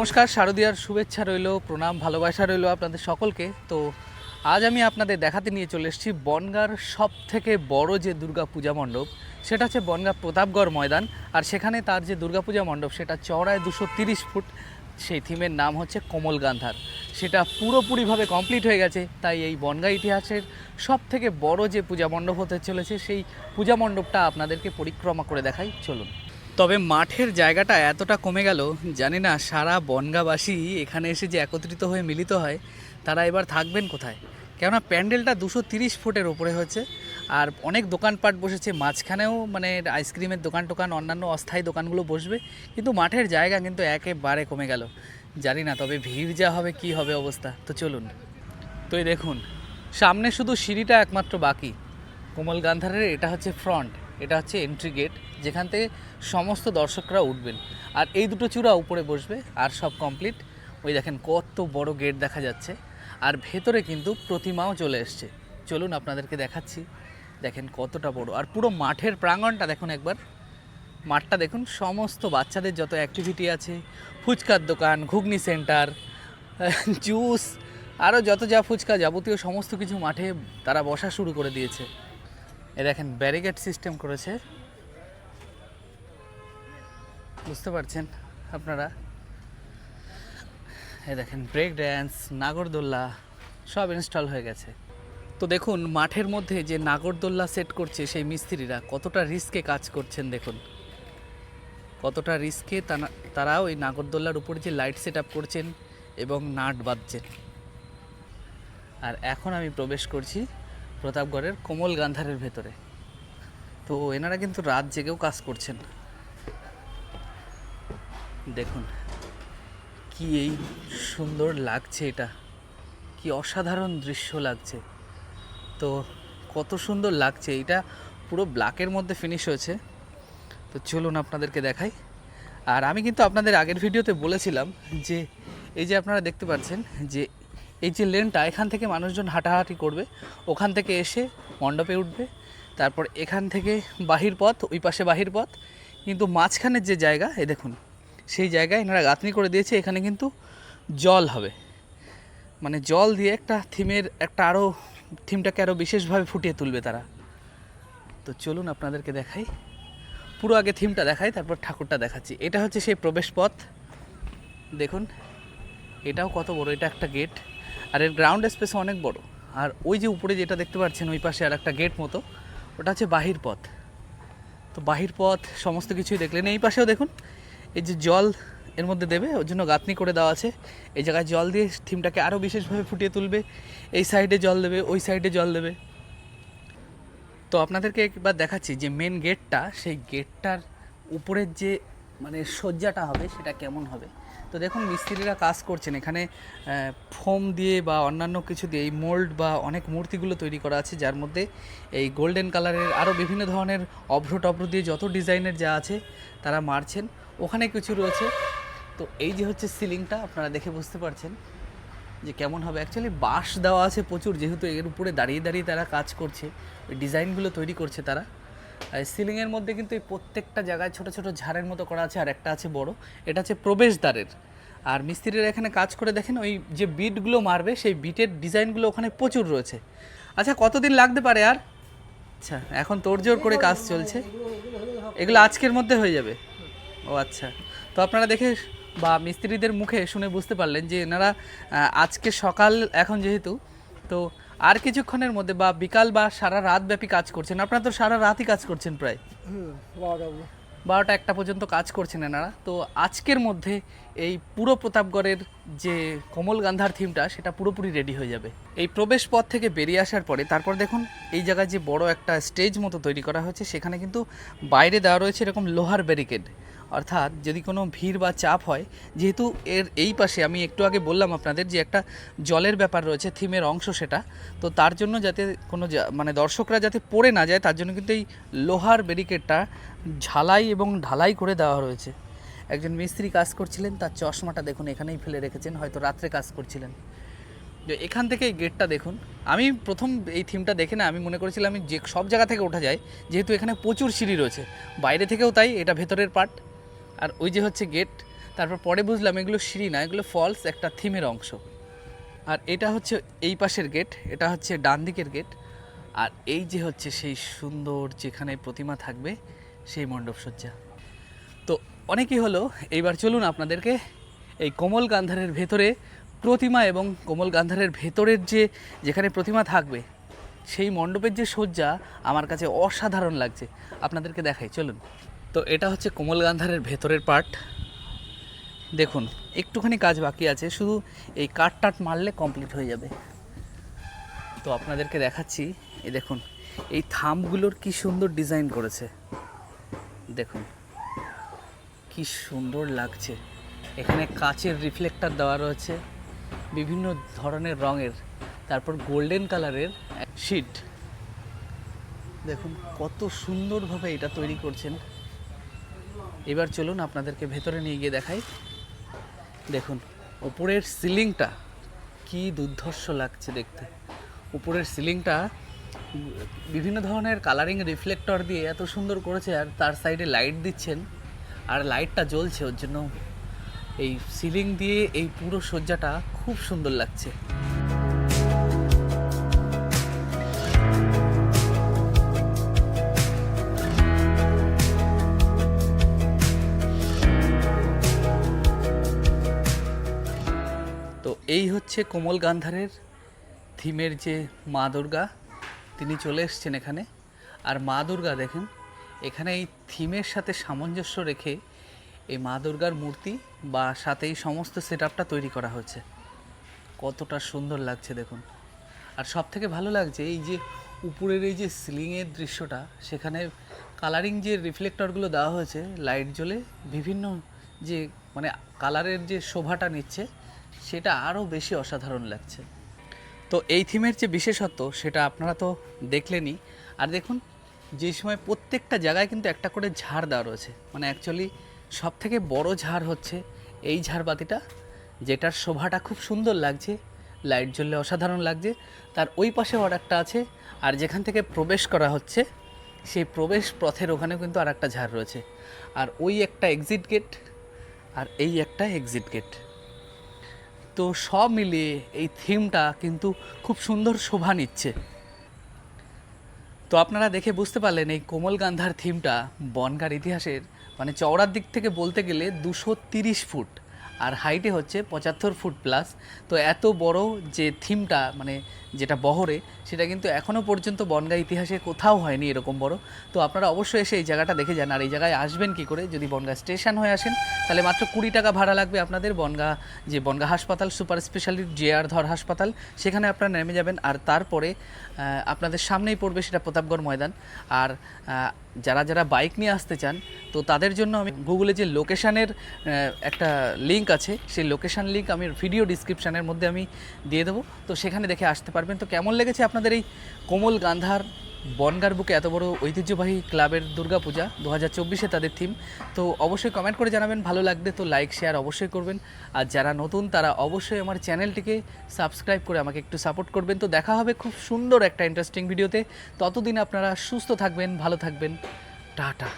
নমস্কার, শারদীয়ার শুভেচ্ছা রইল, প্রণাম, ভালোবাসা রইল আপনাদের সকলকে। তো আজ আমি আপনাদের দেখাতে নিয়ে চলে এসেছি বনগার সব থেকে বড় যে দুর্গা পূজা মণ্ডপ, সেটা হচ্ছে বনগা প্রতাপগড় ময়দান। আর সেখানে তার যে দুর্গাপূজা মণ্ডপ, সেটা চওড়ায় দুশো তিরিশ ফুট, সেই থিমের নাম হচ্ছে কমল গান্ধার। সেটা পুরোপুরিভাবে কমপ্লিট হয়ে গেছে, তাই এই বনগা ইতিহাসের সব থেকে বড় যে পূজা মণ্ডপ হতে চলেছে, সেই পূজা মণ্ডপটা আপনাদেরকে পরিক্রমা করে দেখাই। চলুন। তবে মাঠের জায়গাটা এতটা কমে গেল, জানি না সারা বনগাবাসী এখানে এসে যে একত্রিত হয়ে মিলিত হয়, তারা এবার থাকবেন কোথায়? কেননা প্যান্ডেলটা দুশো তিরিশ ফুটের ওপরে হচ্ছে আর অনেক দোকানপাট বসেছে, মাঝখানেও মানে আইসক্রিমের দোকান টোকান, অন্যান্য অস্থায়ী দোকানগুলো বসবে, কিন্তু মাঠের জায়গা কিন্তু একেবারে কমে গেল। জানি না তবে ভিড় যা হবে, কি হবে অবস্থা, তো চলুন। তো এই দেখুন, সামনে শুধু সিঁড়িটা একমাত্র বাকি। কোমল গান্ধারের এটা হচ্ছে ফ্রন্ট এটা হচ্ছে এন্ট্রি গেট যেখান থেকে সমস্ত দর্শকরা উঠবেন। আর এই দুটো চূড়া উপরে বসবে, আর সব কমপ্লিট ওই দেখেন কত বড় গেট দেখা যাচ্ছে। আর ভেতরে কিন্তু প্রতিমাও চলে এসছে। চলুন আপনাদেরকে দেখাচ্ছি। দেখেন কতটা বড়। আর পুরো মাঠের প্রাঙ্গণটা দেখুন একবার। মাঠটা দেখুন, সমস্ত বাচ্চাদের যত অ্যাক্টিভিটি আছে, ফুচকার দোকান, ঘুগনি সেন্টার জুস আরও যত যা ফুচকা যাবতীয় সমস্ত কিছু মাঠে তারা বসা শুরু করে দিয়েছে। এ দেখেন ব্যারিকেড সিস্টেম করেছে। বুঝতে পারছেন আপনারা? এ দেখেন ব্রেক ড্যান্স নাগরদোল্লা, সব ইনস্টল হয়ে গেছে। তো দেখুন, মাঠের মধ্যে যে নাগরদোল্লা সেট করছে সেই মিস্ত্রিরা, কতটা রিস্কে কাজ করছেন দেখুন। কতটা রিস্কে তারা ওই নাগরদোল্লার উপরে যে লাইট সেট করছেন এবং নাট বাঁধছেন। আর এখন আমি প্রবেশ করছি প্রতাপগড়ের কোমল গান্ধারের ভেতরে। তো এনারা কিন্তু রাত জেগেও কাজ করছেন। দেখুন, কি এই সুন্দর লাগছে এটা। কি অসাধারণ দৃশ্য লাগছে। তো কত সুন্দর লাগছে। এটা পুরো ব্ল্যাকের মধ্যে ফিনিশ হয়েছে। তো চলুন আপনাদেরকে দেখাই। আর আমি কিন্তু আপনাদের আগের ভিডিওতে বলেছিলাম যে, এই যে আপনারা দেখতে পাচ্ছেন যে এই যে লেনটা, এখান থেকে মানুষজন হাঁটাহাঁটি করবে। ওখান থেকে এসে মণ্ডপে উঠবে। তারপর এখান থেকে বাহির পথ, ওই পাশে বাহির পথ। কিন্তু মাঝখানের যে জায়গা এ দেখুন, সেই জায়গায় এনারা গাঁথনি করে দিয়েছে, এখানে কিন্তু জল হবে। মানে জল দিয়ে একটা থিমের, একটা আরও থিমটাকে আরও বিশেষভাবে ফুটিয়ে তুলবে তারা। তো চলুন আপনাদেরকে দেখাই। পুরো আগে থিমটা দেখাই, তারপর ঠাকুরটা দেখাচ্ছি। এটা হচ্ছে সেই প্রবেশ পথ। দেখুন, এটাও কত বড়, এটা একটা গেট। আর এর গ্রাউন্ড স্পেস অনেক বড়। আর ওই যে উপরে যেটা দেখতে পাচ্ছেন, ওই পাশে আর একটা গেট মতো, ওটা হচ্ছে বাহির পথ। তো বাহির পথ সমস্ত কিছুই দেখলেন। এই পাশেও দেখুন, এই যে জল এর মধ্যে দেবে, ওর জন্য গাঁথনি করে দেওয়া আছে। এই জায়গায় জল দিয়ে থিমটাকে আরও বিশেষভাবে ফুটিয়ে তুলবে। এই সাইডে জল দেবে, ওই সাইডে জল দেবে। তো আপনাদেরকে একবার দেখাচ্ছি যে মেন গেটটা সেই গেটটার উপরের যে মানে সজ্জাটা হবে, সেটা কেমন হবে। তো দেখুন, মিস্ত্রিরা কাজ করছেন। এখানে ফোম দিয়ে বা অন্যান্য কিছু দিয়ে এই মোল্ড বা অনেক মূর্তিগুলো তৈরি করা আছে, যার মধ্যে এই গোল্ডেন কালারের আরও বিভিন্ন ধরনের অভ্র টভ্র দিয়ে যত ডিজাইনের যা আছে তারা মারছেন। ওখানে কিছু রয়েছে। তো এই যে হচ্ছে সিলিংটা, আপনারা দেখে বুঝতে পারছেন যে কেমন হবে। অ্যাকচুয়ালি বাঁশ দেওয়া আছে প্রচুর, যেহেতু এর উপরে দাঁড়িয়ে দাঁড়িয়ে তারা কাজ করছে, ওই ডিজাইনগুলো তৈরি করছে তারা। সিলিংয়ের মধ্যে কিন্তু এই প্রত্যেকটা জায়গায় ছোট ছোট ঝাড়ের মতো করা আছে আর একটা আছে বড়। এটা হচ্ছে প্রবেশদ্বারের। আর মিস্ত্রিরা এখানে কাজ করে দেখেন, ওই যে বিটগুলো মারবে, সেই বিটের ডিজাইনগুলো ওখানে প্রচুর রয়েছে। আচ্ছা কতদিন লাগতে পারে আর? আচ্ছা এখন তোড়জোড় করে কাজ চলছে। এগুলো আজকের মধ্যে হয়ে যাবে। ও আচ্ছা। তো আপনারা দেখে বা মিস্ত্রিদের মুখে শুনে বুঝতে পারলেন যে এনারা আজকে সকাল, এখন যেহেতু তো আর কিছুক্ষণের মধ্যে বা বিকাল বা সারা রাত ব্যাপী কাজ করছেন। আপনারা তো সারা রাতই কাজ করছেন প্রায়। বারোটা একটা পর্যন্ত কাজ করছেন এনারা। তো আজকের মধ্যে এই পুরো প্রতাপগড়ের যে কমল গান্ধার থিমটা, সেটা পুরোপুরি রেডি হয়ে যাবে। এই প্রবেশ পথ থেকে বেরিয়ে আসার পরে, তারপর দেখুন এই জায়গায় যে বড় একটা স্টেজ মতো তৈরি করা হয়েছে, সেখানে কিন্তু বাইরে দেওয়া রয়েছে এরকম লোহার ব্যারিকেড অর্থাৎ যদি কোনো ভিড় বা চাপ হয়, যেহেতু এর এই পাশে আমি একটু আগে বললাম আপনাদের যে একটা জলের ব্যাপার রয়েছে, থিমের অংশ সেটা, তো তার জন্য যাতে কোনো মানে দর্শকরা যাতে পড়ে না যায়, তার জন্য কিন্তু এই লোহার ব্যারিকেডটা ঝালাই এবং ঢালাই করে দেওয়া রয়েছে। একজন মিস্ত্রি কাজ করছিলেন, তার চশমাটা দেখুন, এখানেই ফেলে রেখেছেন, হয়তো রাত্রে কাজ করছিলেন। যে এখান থেকে এই গেটটা দেখুন, আমি প্রথম এই থিমটা দেখে না, আমি মনে করেছিলাম আমি যে সব জায়গা থেকে ওঠা যায়, যেহেতু এখানে প্রচুর সিঁড়ি রয়েছে। বাইরে থেকেও তাই, এটা ভেতরের পার্ট আর ওই যে হচ্ছে গেট তারপর পরে বুঝলাম এগুলো সিঁড়ি না, এগুলো ফলস একটা থিমের অংশ। আর এটা হচ্ছে এই পাশের গেট এটা হচ্ছে ডান দিকের গেট আর এই যে হচ্ছে সেই সুন্দর যেখানে প্রতিমা থাকবে, সেই মণ্ডপসজ্জা তো অনেকই হলো, এইবার চলুন আপনাদেরকে এই কোমল গান্ধারের ভেতরে প্রতিমা এবং কোমল গান্ধারের ভেতরের যে যেখানে প্রতিমা থাকবে, সেই মণ্ডপের যে সজ্জা আমার কাছে অসাধারণ লাগছে। আপনাদেরকে দেখাই, চলুন। তো এটা হচ্ছে কোমল গান্ধারের ভেতরের পার্ট দেখুন, একটুখানি কাজ বাকি আছে, শুধু এই কাঠ টাট মারলে কমপ্লিট হয়ে যাবে। তো আপনাদেরকে দেখাচ্ছি, এই দেখুন, এই থামগুলোর কি সুন্দর ডিজাইন করেছে। দেখুন, কি সুন্দর লাগছে। এখানে কাচের রিফ্লেক্টর দেওয়া রয়েছে, বিভিন্ন ধরনের রঙের, তারপর গোল্ডেন কালারের শিট দেখুন, কত সুন্দরভাবে এটা তৈরি করছেন। এবার চলুন আপনাদেরকে ভেতরে নিয়ে গিয়ে দেখাই। দেখুন, উপরের সিলিংটা কি দুর্ধর্ষ লাগছে দেখতে। উপরের সিলিংটা বিভিন্ন ধরনের কালারিং রিফ্লেক্টর দিয়ে এত সুন্দর করেছে আর তার সাইডে লাইট দিচ্ছেন আর লাইটটা জ্বলছে। ওর জন্য এই সিলিং দিয়ে এই পুরো সজ্জাটা খুব সুন্দর লাগছে। হচ্ছে কোমল গান্ধারের থিমের যে মা দুর্গা, তিনি চলে এসছেন এখানে। আর মা দুর্গা দেখেন, এখানে এই থিমের সাথে সামঞ্জস্য রেখে এই মা দুর্গার মূর্তি বা সাথে এই সমস্ত সেট আপটা তৈরি করা হয়েছে। কতটা সুন্দর লাগছে দেখুন। আর সব থেকে ভালো লাগছে এই যে উপরের এই যে সিলিংয়ের দৃশ্যটা, সেখানে কালারিং যে রিফ্লেক্টরগুলো দেওয়া হয়েছে লাইট জ্বলে বিভিন্ন যে মানে কালারের যে শোভাটা নিচ্ছে সেটা আরও বেশি অসাধারণ লাগছে। তো এই থিমের যে বিশেষত্ব, সেটা আপনারা তো দেখলেনই। আর দেখুন, যে সময় প্রত্যেকটা জায়গায় কিন্তু একটা করে ঝাড় দেওয়া রয়েছে। মানে অ্যাকচুয়ালি সব থেকে বড় ঝাড় হচ্ছে এই ঝাড়বাতিটা, যেটার শোভাটা খুব সুন্দর লাগছে, লাইট জ্বললে অসাধারণ লাগছে। তার ওই পাশেও আর একটা আছে, আর যেখান থেকে প্রবেশ করা হচ্ছে, সেই প্রবেশ পথের ওখানেও কিন্তু আর একটা ঝাড় রয়েছে। আর ওই একটা এক্সিট গেট আর এই একটা এক্সিট গেট তো সব মিলিয়ে এই থিমটা কিন্তু খুব সুন্দর শোভা নিচ্ছে। তো আপনারা দেখে বুঝতে পারলেন এই কোমল গান্ধার থিমটা বনগার ইতিহাসের মানে চওড়ার দিক থেকে বলতে গেলে দুশো তিরিশ ফুট। আর হাইটে হচ্ছে পঁচাত্তর ফুট প্লাস তো এত বড় যে থিমটা মানে যেটা বহরে, সেটা কিন্তু এখনও পর্যন্ত বনগা ইতিহাসে কোথাও হয়নি এরকম বড়। তো আপনারা অবশ্যই এসে এই জায়গাটা দেখে যান। আর এই জায়গায় আসবেন কি করে? যদি বনগা স্টেশন হয়ে আসেন, তাহলে মাত্র কুড়ি টাকা ভাড়া লাগবে আপনাদের বনগা, যে বনগা হাসপাতাল, সুপার স্পেশালিটি জে আর ধর হাসপাতাল, সেখানে আপনারা নেমে যাবেন। আর তারপরে আপনাদের সামনেই পড়বে সেটা প্রতাপগড় ময়দান। আর যারা যারা বাইক নিয়ে আসতে চান তো তাদের জন্য আমি গুগলে যে লোকেশানের একটা লিঙ্ক আছে, সেই লোকেশান লিঙ্ক আমি ভিডিও ডিসক্রিপশানের মধ্যে আমি দিয়ে দেবো। তো সেখানে দেখে আসতে পারবেন। তো কেমন লেগেছে আপনাদের এই কোমল গান্ধার বনগার বুকে এত বড় ঐতিহ্যবাহী ক্লাবের দুর্গাপূজা? দু হাজার চব্বিশে তাদের থিম তো অবশ্যই কমেন্ট করে জানাবেন, ভালো লাগবে তো লাইক শেয়ার অবশ্যই করবেন। আর যারা নতুন, তারা অবশ্যই আমার চ্যানেলটিকে সাবস্ক্রাইব করে আমাকে একটু সাপোর্ট করবেন। তো দেখা হবে খুব সুন্দর একটা ইন্টারেস্টিং ভিডিওতে ততদিন আপনারা সুস্থ থাকবেন, ভালো থাকবেন। টাটা।